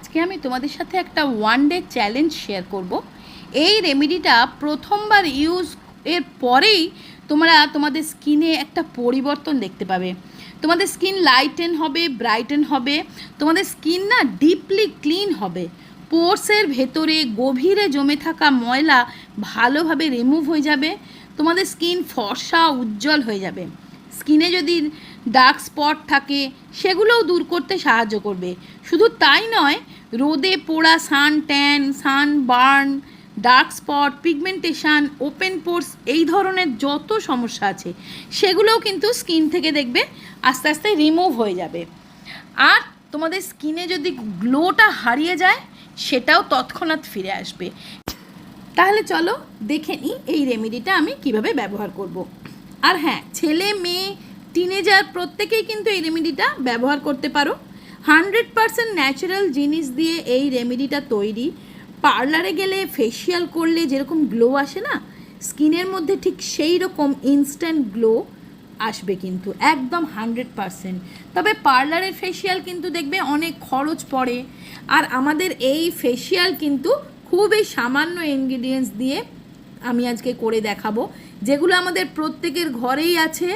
আজকে আমি তোমাদের সাথে একটা ওয়ান ডে চ্যালেঞ্জ শেয়ার করব। এই রেমেডিটা প্রথমবার ইউজ এর পরেই তোমরা তোমাদের স্কিনে একটা পরিবর্তন দেখতে পাবে। তোমাদের স্কিন লাইটেন হবে ব্রাইটেন হবে। তোমাদের স্কিন না ডিপলি ক্লিন হবে। পোর্সের ভেতরে গভীরে জমে থাকা ময়লা ভালোভাবে রিমুভ হয়ে যাবে। তোমাদের স্কিন ফর্সা, উজ্জ্বল হয়ে যাবে। স্কিনে যদি ডার্ক স্পট থাকে, সেগুলোও দূর করতে সাহায্য করবে। শুধু তাই নয় রোদে পোড়া suntan, sunburn, dark spot, pigmentation, open pores, এই ধরনের যত সমস্যা আছে, সেগুলোও কিন্তু স্কিন থেকে দেখবে আস্তে আস্তে রিমুভ হয়ে যাবে। আর তোমাদের স্কিনে যদি গ্লোটা হারিয়ে যায়, সেটাও তৎক্ষণাৎ ফিরে আসবে। তাহলে চলো দেখে নিই এই রেমেডিটা আমি কীভাবে ব্যবহার করব। আর হ্যাঁ ছেলে, মেয়ে, টিনেজার, প্রত্যেকেই কিন্তু এই রেমেডিটা ব্যবহার করতে পারো। হান্ড্রেড পারসেন্ট ন্যাচারাল জিনিস দিয়ে এই রেমেডিটা তৈরি। পার্লারে গেলে ফেসিয়াল করলে যেরকম গ্লো আসে না, স্কিনের মধ্যে ঠিক সেই রকম ইনস্ট্যান্ট গ্লো আসবে কিন্তু, একদম হান্ড্রেড পারসেন্ট। তবে পার্লারের ফেসিয়াল কিন্তু দেখবে অনেক খরচ পড়ে। আর আমাদের এই ফেসিয়াল কিন্তু খুবই সামান্য ইনগ্রিডিয়েন্টস দিয়ে আমি আজকে করে দেখাবো। যেগুলো আমাদের প্রত্যেকের ঘরেই আছে,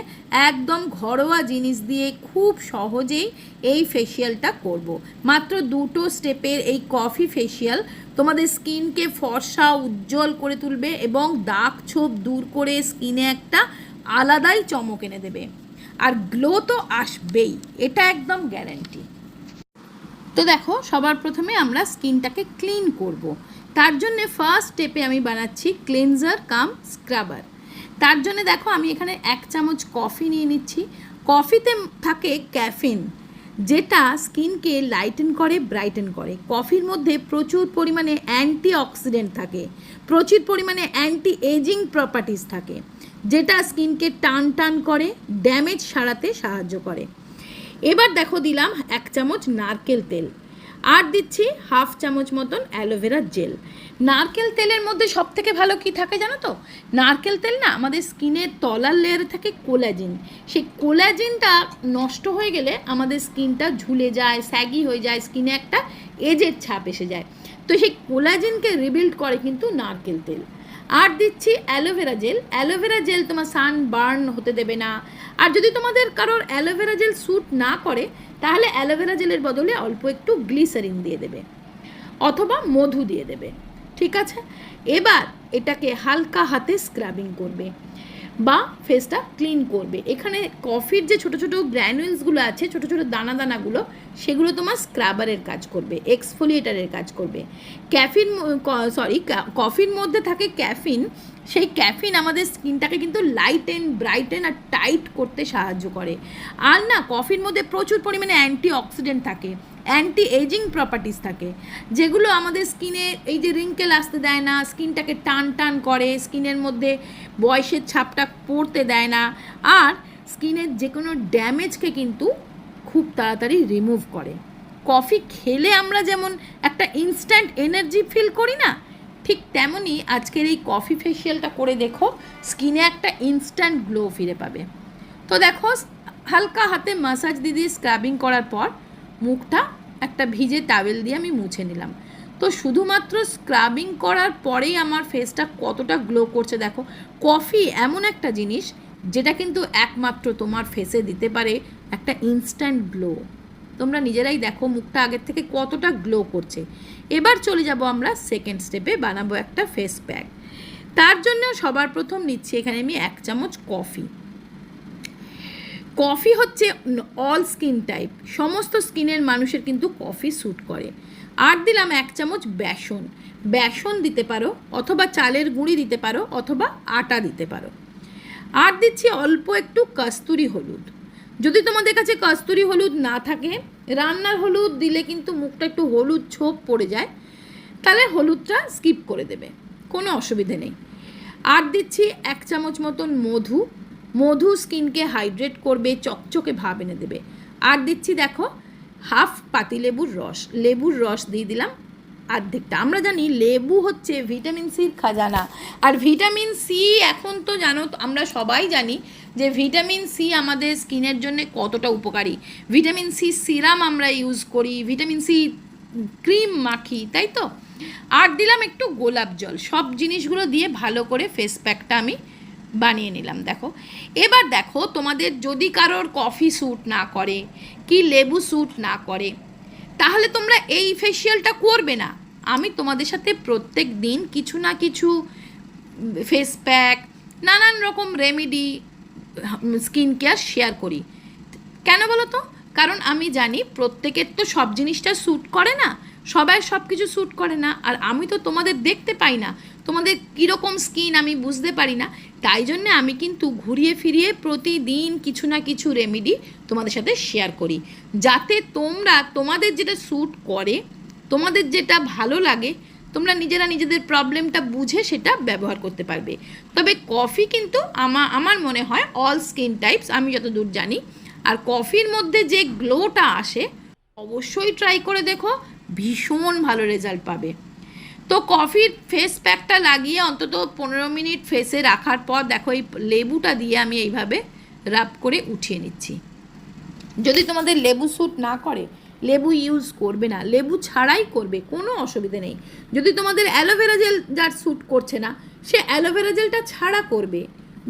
একদম ঘরোয়া জিনিস দিয়ে খুব সহজেই এই ফেসিয়ালটা করব। মাত্র দুটো স্টেপের এই কফি ফেসিয়াল তোমাদের স্কিনকে ফর্সা, উজ্জ্বল করে তুলবে এবং দাগ ছোপ দূর করে স্কিনে একটা আলাদাই চমক এনে দেবে আর গ্লো তো আসবেই, এটা একদম গ্যারান্টি তো দেখো, সবার প্রথমে আমরা স্কিনটাকে ক্লিন করব। তার জন্য ফার্স্ট স্টেপে আমি বানাচ্ছি ক্লিনজার কাম স্ক্রাবার তার জন্য দেখো আমি এখানে এক চামচ কফি নিয়ে নিচ্ছি। কফিতে থাকে ক্যাফিন, যেটা স্কিনকে লাইটেন করে, ব্রাইটেন করে। কফির মধ্যে প্রচুর পরিমাণে অ্যান্টি অক্সিডেন্ট থাকে, প্রচুর পরিমাণে অ্যান্টি এজিং প্রপার্টিস থাকে, যেটা স্কিনকে টান টান করে ড্যামেজ সারাতে সাহায্য করে। এবার দেখো দিলাম এক চামচ নারকেল তেল। আর দিচ্ছি হাফ চামচ মতন অ্যালোভেরা জেল নারকেল তেলের মধ্যে সব থেকে ভালো কি থাকে জানো তো? নারকেল তেল না আমাদের স্কিনের তলার লেয়ারে থাকে কোলাজিন সেই কোলাজিনটা নষ্ট হয়ে গেলে আমাদের স্কিনটা ঝুলে যায় স্যাগি হয়ে যায় স্কিনে একটা এজের ছাপ এসে যায়। তো সেই কোলাজিনকে রিবিল্ড করে কিন্তু নারকেল তেল। আর দিচ্ছি অ্যালোভেরা জেল অ্যালোভেরা জেল তোমার সান বার্ন হতে দেবে না। আর যদি তোমাদের কারোর অ্যালোভেরা জেল স্যুট না করে, তাহলে অ্যালোভেরা জেলের বদলে অল্প একটু গ্লিসারিন দিয়ে দেবে অথবা মধু দিয়ে দেবে। ঠিক আছে? এবার এটাকে হালকা হাতে স্ক্রাবিং করবে বা ফেসটা ক্লিন করবে। এখানে কফির যে ছোট ছোট গ্র্যানুয়েলসগুলো আছে, ছোট ছোট দানা দানাগুলো সেগুলো তোমার স্ক্রাবারের কাজ করবে এক্সফোলিয়েটারের কাজ করবে। ক্যাফিন সরি কফির মধ্যে থাকে ক্যাফিন, সেই ক্যাফিন আমাদের স্কিনটাকে কিন্তু লাইটেন ব্রাইটেন আর টাইট করতে সাহায্য করে। আর না, কফির মধ্যে প্রচুর পরিমাণে অ্যান্টি অক্সিডেন্ট থাকে অ্যান্টি এজিং প্রপার্টিস থাকে, যেগুলো আমাদের স্কিনে এই যে রিঙ্কেল আসতে দেয় না, স্কিনটাকে টান টান করে, স্কিনের মধ্যে বয়সের ছাপটা পড়তে দেয় না, আর স্কিনের যে কোনো ড্যামেজকে কিন্তু খুব তাড়াতাড়ি রিমুভ করে। কফি খেলে আমরা যেমন একটা ইনস্ট্যান্ট এনার্জি ফিল করি না, ঠিক তেমনই আজকের এই কফি ফেসিয়ালটা করে দেখো স্কিনে একটা ইনস্ট্যান্ট গ্লো ফিরে পাবে। তো দেখো, হালকা হাতে মাসাজ দিয়ে স্ক্রাবিং করার পর মুখটা একটা ভিজে টাওয়েল দিয়ে আমি মুছে নিলাম। তো শুধুমাত্র স্ক্রাবিং করার পরেই আমার ফেসটা কতটা গ্লো করছে দেখো। কফি এমন একটা জিনিস যেটা কিন্তু একমাত্র তোমার ফেসে দিতে পারে একটা ইনস্ট্যান্ট গ্লো তোমরা নিজেরাই দেখো মুখটা আগের থেকে কতটা গ্লো করছে। এবার চলে যাব আমরা সেকেন্ড স্টেপে বানাবো একটা ফেস প্যাক তার জন্য সবার প্রথম নিচ্ছি এখানে আমি এক চামচ কফি কফি হচ্ছে অল স্কিন টাইপ সমস্ত স্কিনের মানুষের কিন্তু কফি স্যুট করে। আর দিলাম এক চামচ বেসন। বেসন দিতে পারো, অথবা চালের গুঁড়ি দিতে পারো, অথবা আটা দিতে পারো। আর দিচ্ছি অল্প একটু কস্তুরি হলুদ। যদি তোমাদের কাছে কস্তুরি হলুদ না থাকে, রান্নার হলুদ দিলে কিন্তু মুখটা একটু হলুদ ছোপ পড়ে যায়, তাহলে হলুদটা স্কিপ করে দেবে, কোনো অসুবিধে নেই। আর দিচ্ছি এক চামচ মতন মধু মধু স্কিনকে হাইড্রেট করবে, চকচকে ভাব এনে দেবে। আর দিচ্ছি দেখো হাফ পাতিলেবুর রস, লেবুর রস দিয়ে দিলাম অর্ধেকটা। আমরা জানি লেবু হচ্ছে ভিটামিন সির খাজানা। আর ভিটামিন সি এখন তো জানো, আমরা সবাই জানি যে ভিটামিন সি আমাদের স্কিনের জন্য কতটা উপকারী। ভিটামিন সি সিরাম আমরা ইউজ করি, ভিটামিন সি ক্রিম মাখি, তাই তো? আর দিলাম একটু গোলাপ জল। সব জিনিসগুলো দিয়ে ভালো করে ফেস প্যাকটা আমি বানিয়ে নিলাম, দেখো। এবার দেখো, তোমাদের যদি কারোর কফি স্যুট না করে, কি লেবু স্যুট না করে তাহলে তোমরা এই ফেসিয়ালটা করবে না। আমি তোমাদের সাথে প্রত্যেক দিন কিছু না কিছু ফেস প্যাক নানান রকম রেমেডি স্কিন কেয়ার শেয়ার করি। কেন বলো তো? কারণ আমি জানি প্রত্যেকের তো সব জিনিসটা স্যুট করে না। সবাই সব কিছু স্যুট করে না। আর আমি তো তোমাদের দেখতে পাই না। তোমাদের কীরকম স্কিন আমি বুঝতে পারি না। তাই জন্যে আমি কিন্তু ঘুরিয়ে ফিরিয়ে প্রতিদিন কিছু না কিছু রেমেডি তোমাদের সাথে শেয়ার করি। যাতে তোমরা, তোমাদের যেটা স্যুট করে, তোমাদের যেটা ভালো লাগে, তোমরা নিজেরা নিজেদের প্রবলেমটা বুঝে সেটা ব্যবহার করতে পারবে। তবে কফি কিন্তু আমা, আমার মনে হয় অল স্কিন টাইপস আমি যতদূর জানি, আর কফির মধ্যে যে গ্লোটা আসে, অবশ্যই ট্রাই করে দেখো, ভীষণ ভালো রেজাল্ট পাবে। তো কফির ফেস প্যাকটা লাগিয়ে অন্তত পনেরো মিনিট ফেসে রাখার পর দেখো এই লেবুটা দিয়ে আমি এইভাবে রাব করে উঠিয়ে নিচ্ছি। যদি তোমাদের লেবু স্যুট না করে, লেবু ইউজ করবে না, লেবু ছাড়াই করবে, কোনো অসুবিধে নেই। যদি তোমাদের অ্যালোভেরা জেল যার স্যুট করছে না, সে অ্যালোভেরা জেলটা ছাড়া করবে।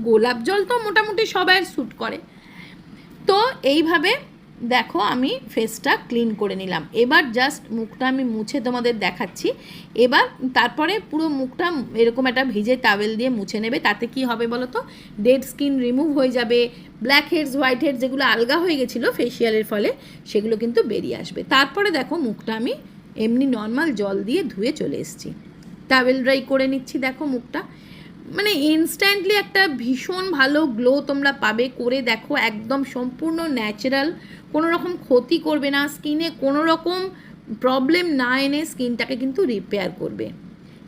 গোলাপ জল তো মোটামুটি সবাই স্যুট করে। তো এইভাবে দেখো, আমি ফেসটা ক্লিন করে নিলাম। এবার জাস্ট মুখটা আমি মুছে তোমাদের দেখাচ্ছি। এবার তারপরে পুরো মুখটা এরকম একটা ভিজে টাওয়েল দিয়ে মুছে নেবে। তাতে কি হবে বলো তো ডেড স্কিন রিমুভ হয়ে যাবে। ব্ল্যাক হেডস হোয়াইট হেডস যেগুলো আলগা হয়ে গেছিল ফেসিয়ালের ফলে, সেগুলো কিন্তু বেরিয়ে আসবে। তারপরে দেখো, মুখটা আমি এমনি নর্মাল জল দিয়ে ধুয়ে চলে এসেছি। টাওয়েল ড্রাই করে নিচ্ছি, দেখো মুখটা। মানে ইনস্ট্যান্টলি একটা ভীষণ ভালো গ্লো তোমরা পাবে। করে দেখো, একদম সম্পূর্ণ ন্যাচারাল কোনো রকম ক্ষতি করবে না। স্কিনে কোনো রকম প্রবলেম না এনে স্কিনটাকে কিন্তু রিপেয়ার করবে।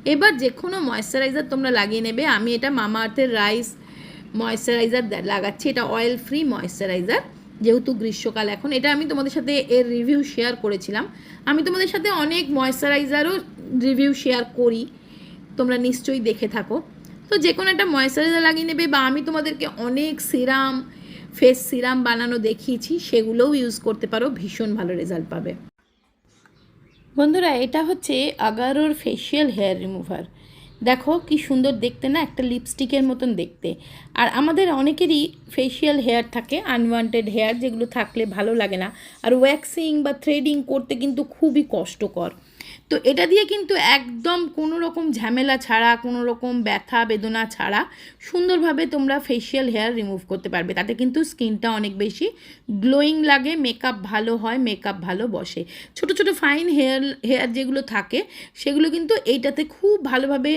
এবার যে কোনো ময়শ্চারাইজার তোমরা লাগিয়ে নেবে। আমি এটা মামা আর্থের রাইস ময়শ্চারাইজার লাগাচ্ছি। এটা অয়েল ফ্রি ময়শ্চারাইজার যেহেতু গ্রীষ্মকাল এখন। এটা আমি তোমাদের সাথে এর রিভিউ শেয়ার করেছিলাম। আমি তোমাদের সাথে অনেক ময়শ্চারাইজারও রিভিউ শেয়ার করি। তোমরা নিশ্চয়ই দেখে থাকো। তো যে কোনো একটা ময়শ্চারাইজার লাগিয়ে নেবে বা আমি তোমাদেরকে অনেক সিরাম ফেস সিরাম বানানো দেখিয়েছি, সেগুলোও ইউজ করতে পারো, ভীষণ ভালো রেজাল্ট পাবে। বন্ধুরা, এটা হচ্ছে আগারোর ফেশিয়াল হেয়ার রিমুভার দেখো কি সুন্দর দেখতে না, একটা লিপস্টিকের মতন দেখতে। আর আমাদের অনেকেরই ফেশিয়াল হেয়ার থাকে আনওয়ান্টেড হেয়ার যেগুলো থাকলে ভালো লাগে না। আর ওয়্যাক্সিং বা থ্রেডিং করতে কিন্তু খুবই কষ্টকর। তো এটা দিয়ে কিন্তু একদম কোনো রকম ঝামেলা ছাড়া কোনো রকম ব্যথা বেদনা ছাড়া সুন্দরভাবে তোমরা ফেশিয়াল হেয়ার রিমুভ করতে পারবে। তাতে কিন্তু স্কিনটা অনেক বেশি গ্লোয়িং লাগে মেকআপ ভালো হয় মেকআপ ভালো বসে। ছোট ছোট ফাইন হেয়ার হেয়ার যেগুলো থাকে সেগুলো কিন্তু এইটাতে খুব ভালোভাবে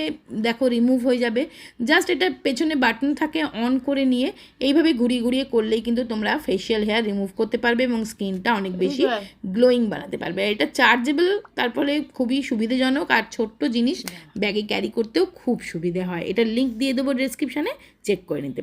দেখো রিমুভ হয়ে যাবে। জাস্ট এটা পেছনে বাটন থাকে অন করে নিয়ে এইভাবে ঘুরিয়ে ঘুরিয়ে করলেই কিন্তু তোমরা ফেশিয়াল হেয়ার রিমুভ করতে পারবে এবং স্কিনটা অনেক বেশি গ্লোয়িং বানাতে পারবে। এটা চার্জেবল তারপরে খুবই সুবিধাজনক আর ছোট্ট জিনিস ব্যাগে ক্যারি করতেও খুব সুবিধে হয়। এটার লিঙ্ক দিয়ে দেবো ডিসক্রিপশানে চেক করে নিতে